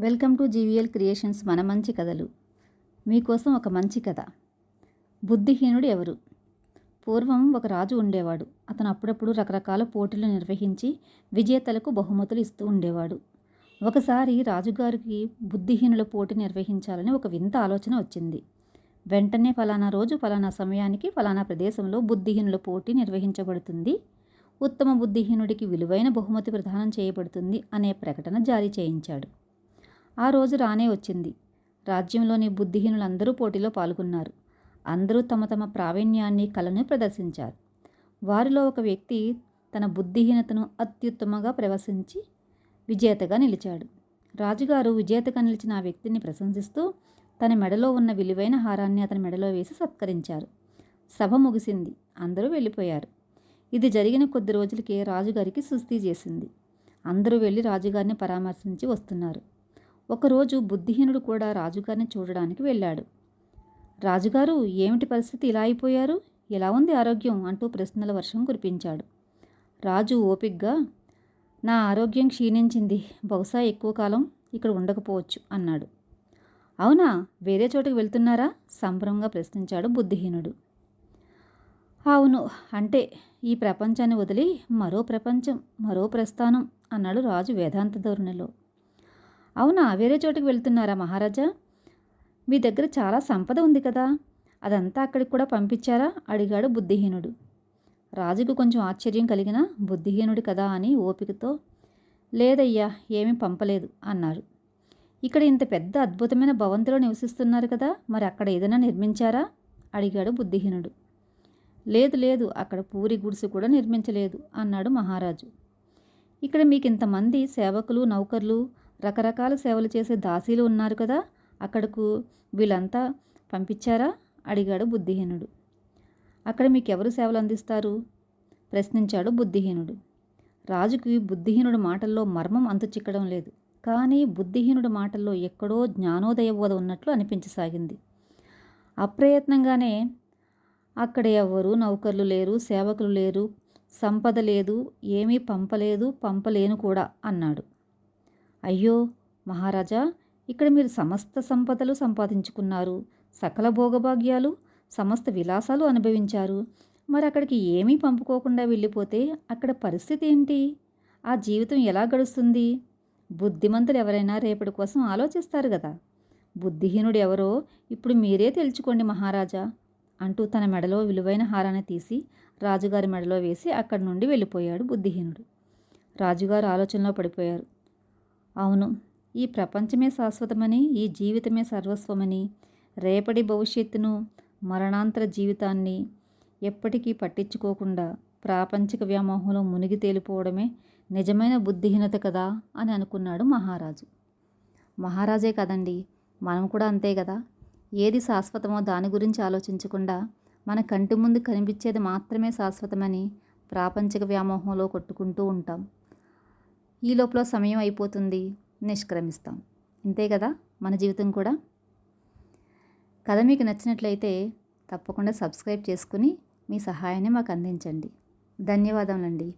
Welcome to GVL creations మన మంచి కథలు. మీకోసం ఒక మంచి కథ. బుద్ధిహీనుడు ఎవరు? పూర్వం ఒక రాజు ఉండేవాడు. అతను అప్పుడప్పుడు రకరకాల పోటీలు నిర్వహించి విజేతలకు బహుమతులు ఇస్తూ ఉండేవాడు. ఒకసారి రాజుగారికి బుద్ధిహీనుల పోటీ నిర్వహించాలని ఒక వింత ఆలోచన వచ్చింది. వెంటనే ఫలానా రోజు ఫలానా సమయానికి ఫలానా ప్రదేశంలో బుద్ధిహీనుల పోటీ నిర్వహించబడుతుంది. ఉత్తమ బుద్ధిహీనుడికి విలువైన బహుమతి ప్రదానం చేయబడుతుంది అనే ప్రకటన జారీ చేయించాడు. ఆ రోజు రానే వచ్చింది. రాజ్యంలోని బుద్ధిహీనులందరూ పోటీలో పాల్గొన్నారు. అందరూ తమ తమ ప్రావీణ్యాన్ని కళను ప్రదర్శించారు. వారిలో ఒక వ్యక్తి తన బుద్ధిహీనతను అత్యుత్తమంగా ప్రవశించి విజేతగా నిలిచాడు. రాజుగారు విజేతగా నిలిచిన ఆ వ్యక్తిని ప్రశంసిస్తూ తన మెడలో ఉన్న విలువైన హారాన్ని అతని మెడలో వేసి సత్కరించారు. సభ ముగిసింది. అందరూ వెళ్ళిపోయారు. ఇది జరిగిన కొద్ది రోజులకే రాజుగారికి సుస్థి చేసింది. అందరూ వెళ్ళి రాజుగారిని పరామర్శించి వస్తున్నారు. ఒకరోజు బుద్ధిహీనుడు కూడా రాజుగారిని చూడడానికి వెళ్ళాడు. రాజుగారు ఏమిటి పరిస్థితి? ఇలా అయిపోయారు? ఎలా ఉంది ఆరోగ్యం? అంటూ ప్రశ్నల వర్షం కురిపించాడు. రాజు ఓపిగ్గా నా ఆరోగ్యం క్షీణించింది. బహుశా ఎక్కువ కాలం ఇక్కడ ఉండకపోవచ్చు అన్నాడు. అవునా? వేరే చోటుకు వెళ్తున్నారా? సంభ్రమంగా ప్రశ్నించాడు బుద్ధిహీనుడు. అవును. అంటే ఈ ప్రపంచాన్ని వదిలి మరో ప్రపంచం మరో ప్రస్థానం అన్నాడు రాజు వేదాంత ధోరణిలో. అవునా? వేరే చోటుకి వెళ్తున్నారా మహారాజా? మీ దగ్గర చాలా సంపద ఉంది కదా. అదంతా అక్కడికి కూడా పంపించారా? అడిగాడు బుద్ధిహీనుడు. రాజుకు కొంచెం ఆశ్చర్యం కలిగిన బుద్ధిహీనుడు కదా అని ఓపికతో లేదయ్యా ఏమీ పంపలేదు అన్నారు. ఇక్కడ ఇంత పెద్ద అద్భుతమైన భవంతిలో నివసిస్తున్నారు కదా మరి అక్కడ ఏదైనా నిర్మించారా? అడిగాడు బుద్ధిహీనుడు. లేదు లేదు అక్కడ పూరి గుడిసె కూడా నిర్మించలేదు అన్నాడు మహారాజు. ఇక్కడ మీకు ఇంతమంది సేవకులు నౌకర్లు రకరకాల సేవలు చేసే దాసీలు ఉన్నారు కదా అక్కడకు వీళ్ళంతా పంపించారా? అడిగాడు బుద్ధిహీనుడు. అక్కడ మీకు ఎవరు సేవలు అందిస్తారు? ప్రశ్నించాడు బుద్ధిహీనుడు. రాజుకి బుద్ధిహీనుడు మాటల్లో మర్మం అంతు చిక్కడం లేదు. కానీ బుద్ధిహీనుడు మాటల్లో ఎక్కడో జ్ఞానోదయ బోధ ఉన్నట్లు అనిపించసాగింది. అప్రయత్నంగానే అక్కడ ఎవ్వరు నౌకర్లు లేరు సేవకులు లేరు సంపద లేదు ఏమీ పంపలేదు పంపలేను కూడా అన్నాడు. అయ్యో మహారాజా ఇక్కడ మీరు సమస్త సంపదలు సంపాదించుకున్నారు సకల భోగభాగ్యాలు సమస్త విలాసాలు అనుభవించారు. మరి అక్కడికి ఏమీ పంపుకోకుండా వెళ్ళిపోతే అక్కడ పరిస్థితి ఏంటి? ఆ జీవితం ఎలా గడుస్తుంది? బుద్ధిమంతులు ఎవరైనా రేపటి కోసం ఆలోచిస్తారు కదా. బుద్ధిహీనుడు ఎవరో ఇప్పుడు మీరే తెలుసుకోండి మహారాజా అంటూ తన మెడలో విలువైన హారాన్ని తీసి రాజుగారి మెడలో వేసి అక్కడి నుండి వెళ్ళిపోయాడు బుద్ధిహీనుడు. రాజుగారు ఆలోచనలో పడిపోయారు. అవును ఈ ప్రపంచమే శాశ్వతమని ఈ జీవితమే సర్వస్వమని రేపటి భవిష్యత్తును మరణాంతర జీవితాన్ని ఎప్పటికీ పట్టించుకోకుండా ప్రాపంచిక వ్యామోహంలో మునిగి తేలిపోవడమే నిజమైన బుద్ధిహీనత కదా అని అనుకున్నాడు మహారాజు. మహారాజే కదండి మనం కూడా అంతే కదా? ఏది శాశ్వతమో దాని గురించి ఆలోచించకుండా మన కంటి ముందు కనిపించేది మాత్రమే శాశ్వతమని ప్రాపంచిక వ్యామోహంలో కొట్టుకుంటూ ఉంటాం. ఈ లోపల సమయం అయిపోతుంది. నిష్క్రమిస్తాం. ఇంతే కదా? మన జీవితం కూడా. కథ మీకు నచ్చినట్లయితే తప్పకుండా సబ్స్క్రైబ్ చేసుకుని మీ సహాయాన్ని మాకు అందించండి. ధన్యవాదములండి.